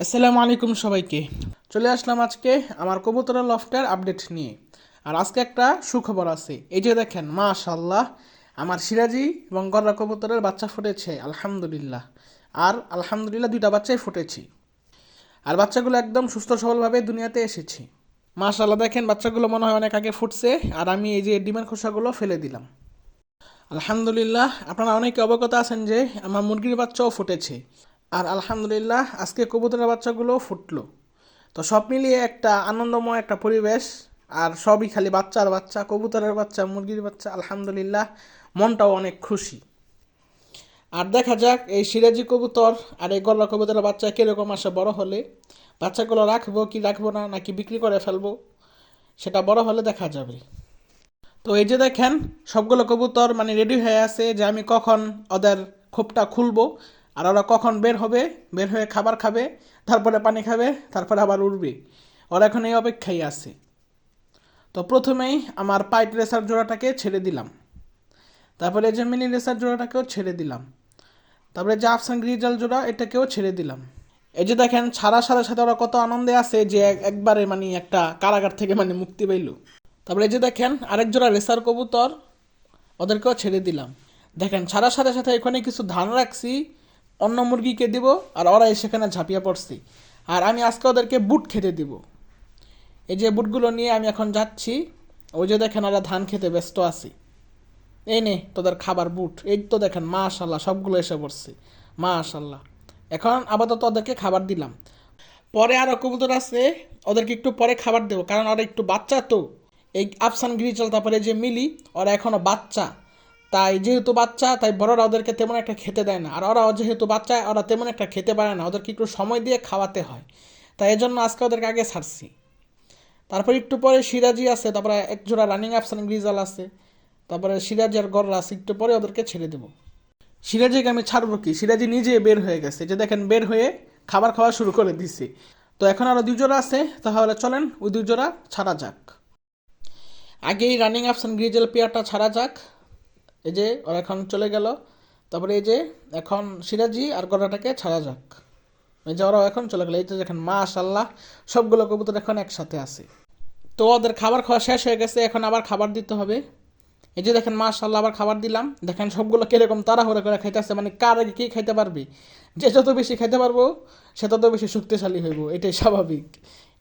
আসসালামু আলাইকুম সবাইকে। চলে আসলাম আজকে আমার কবুতরের লফটের আপডেট নিয়ে। আর আজকে একটা সুখবর আছে। এই যে দেখেন মাশাল্লাহ আমার সিরাজি এবং গররা কবুতরের বাচ্চা ফুটেছে, আলহামদুলিল্লাহ। আর আলহামদুলিল্লাহ দুইটা বাচ্চাই ফুটেছি। আর বাচ্চাগুলো একদম সুস্থ সবলভাবে দুনিয়াতে এসেছি। মাশাল্লাহ দেখেন, বাচ্চাগুলো মনে হয় অনেক আগে ফুটছে। আর আমি এই যে ডিমের খোসাগুলো ফেলে দিলাম। আলহামদুলিল্লাহ, আপনারা অনেকে অবগত আছেন যে আমার মুরগির বাচ্চাও ফুটেছে। আর আলহামদুলিল্লাহ, আজকে কবুতরের বাচ্চাগুলো ফুটলো। তো সব মিলিয়ে একটা আনন্দময় একটা পরিবেশ, আর সবই খালি বাচ্চার বাচ্চা, কবুতরের বাচ্চা, মুরগির বাচ্চা, আলহামদুলিল্লাহ, মনটাও অনেক খুশি। আর দেখা যাক, এই সিরাজি কবুতর আর এই গল্লা কবুতরের বাচ্চা কীরকম আসে, বড় হলে? বাচ্চাগুলো রাখব কি রাখব না, নাকি বিক্রি করে ফেলব? সেটা বড় হলে দেখা যাবে। তো এই যে দেখেন, সবগুলো কবুতর মানে রেডি হয়ে আছে যে আমি কখন ওদের খোপটা খুলবো আর ওরা কখন বের হবে? বের হয়ে খাবার খাবে, তারপরে পানি খাবে, তারপরে আবার উঠবে ওরা এখন এই অপেক্ষায় আছে। তো প্রথমেই আমার পাইট রেসার জোড়াটাকে ছেড়ে দিলাম। তারপরে যে মিনি রেসার জোড়াটাকেও ছেড়ে দিলাম। তারপরে যে আফসান গ্রিজাল জোড়া, এটাকেও ছেড়ে দিলাম। এই যে দেখেন ছাড়ার সাথে সাথে ওরা কত আনন্দে আছে যে একবারে মানে একটা কারাগার থেকে মানে মুক্তি পাইল। তারপরে এই যে দেখেন, আরেক জোড়া রেসার কবুতর, ওদেরকেও ছেড়ে দিলাম। দেখেন ছাড়ার সাথে সাথে এখানে কিছু ধান রাখছি। অন্য মুরগিকে দিব আর ওরা সেখানে ঝাঁপিয়ে পড়ছে। আর আমি আজকে ওদেরকে বুট খেতে দিব। এই যে বুটগুলো নিয়ে আমি এখন যাচ্ছি, ওই যে দেখেন ওরা ধান খেতে ব্যস্ত আছি। এই নে, তোদের খাবার বুট। এই তো দেখেন মা মাশাল্লাহ সবগুলো এসে পড়ছে। মাশাল্লাহ এখন আপাতত ওদেরকে খাবার দিলাম। পরে আরও কবুতর আছে, ওদেরকে একটু পরে খাবার দেবো, কারণ ওরা একটু বাচ্চা তো। এই আফসান গ্রিচল, তারপরে যে মিলি, ওরা এখনও বাচ্চা। তাই যেহেতু বাচ্চা, তাই বড়রা ওদেরকে তেমন একটা খেতে দেয় না। আর ওরাও যেহেতু বাচ্চা, ওরা তেমন একটা খেতে পারে না। ওদেরকে একটু সময় দিয়ে খাওয়াতে হয়। তাই এই জন্য আজকে ওদেরকে আগে ছাড়ছি। তারপর একটু পরে সিরাজি আছে, তারপরে এক জোড়া রানিং আফসান গ্রিজাল আছে, তারপরে সিরাজি আর গররা আছে, একটু পরে ওদেরকে ছেড়ে দেবো। সিরাজিকে আমি ছাড়বো কি? সিরাজি নিজে বের হয়ে গেছে। যে দেখেন, বের হয়ে খাবার খাওয়া শুরু করে দিছে। তো এখন আরও দুজোড়া আছে, তাহলে চলেন ওই দুই জোড়া ছাড়া যাক। আগেই রানিং আফসান গ্রিজেল পেয়ারটা ছাড়া যাক। এই যে ওরা এখন চলে গেল। তারপরে এই যে এখন সিরাজি আর গড়াটাকে ছাড়া যাক। এই যে ওরাও এখন চলে গেল। এই যে দেখেন মাশাল্লাহ সবগুলো কবুতর এখন একসাথে আছে। তো ওদের খাবার খাওয়া শেষ হয়ে গেছে, এখন আবার খাবার দিতে হবে। এই যে দেখেন মা মাশাল্লাহ আবার খাবার দিলাম। দেখেন, সবগুলো কীরকম তাড়াহুড়া করে খাইতেছে মানে কার আগে কী খাইতে পারবে? যে যত বেশি খাইতে পারব, সে তত বেশি শক্তিশালী হইব, এটাই স্বাভাবিক।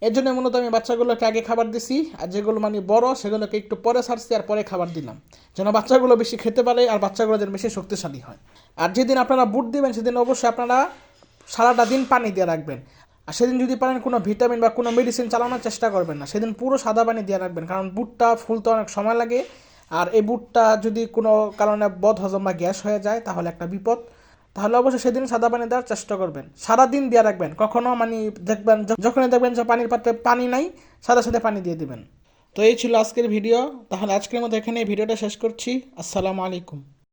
এর জন্য মূলত আমি বাচ্চাগুলোকে আগে খাবার দিছি, আর যেগুলো মানে বড়, সেগুলোকে একটু পরে ছাড়ছি আর পরে খাবার দিলাম। যেন বাচ্চাগুলো বেশি খেতে পারে, আর বাচ্চাগুলো যেন বেশি শক্তিশালী হয়। আর যেদিন আপনারা বুট দিবেন, সেদিন অবশ্যই আপনারা সারাটা দিন পানি দিয়ে রাখবেন। আর সেদিন যদি পারেন কোনো ভিটামিন বা কোনো মেডিসিন চালানোর চেষ্টা করবেন না। সেদিন পুরো সাদা পানি দিয়ে রাখবেন, কারণ বুটটা ফুলতে অনেক সময় লাগে। আর এই বুটটা যদি কোনো কারণে বদ হজম বা গ্যাস হয়ে যায়, তাহলে একটা বিপদ। তাহলে অবশ্যই সেদিন সাদা পানি দেওয়ার চেষ্টা করবেন। সারা দিন দিয়ে রাখবেন, কখনো মানে দেখবেন যখনই দেখবেন যে পানির পাত্রে পানি নাই, সাদা সাদা পানি দিয়ে দিবেন। তো এই ছিল আজকের ভিডিও। তাহলে আজকের মতো এখানে ভিডিওটা শেষ করছি। আসসালামু আলাইকুম।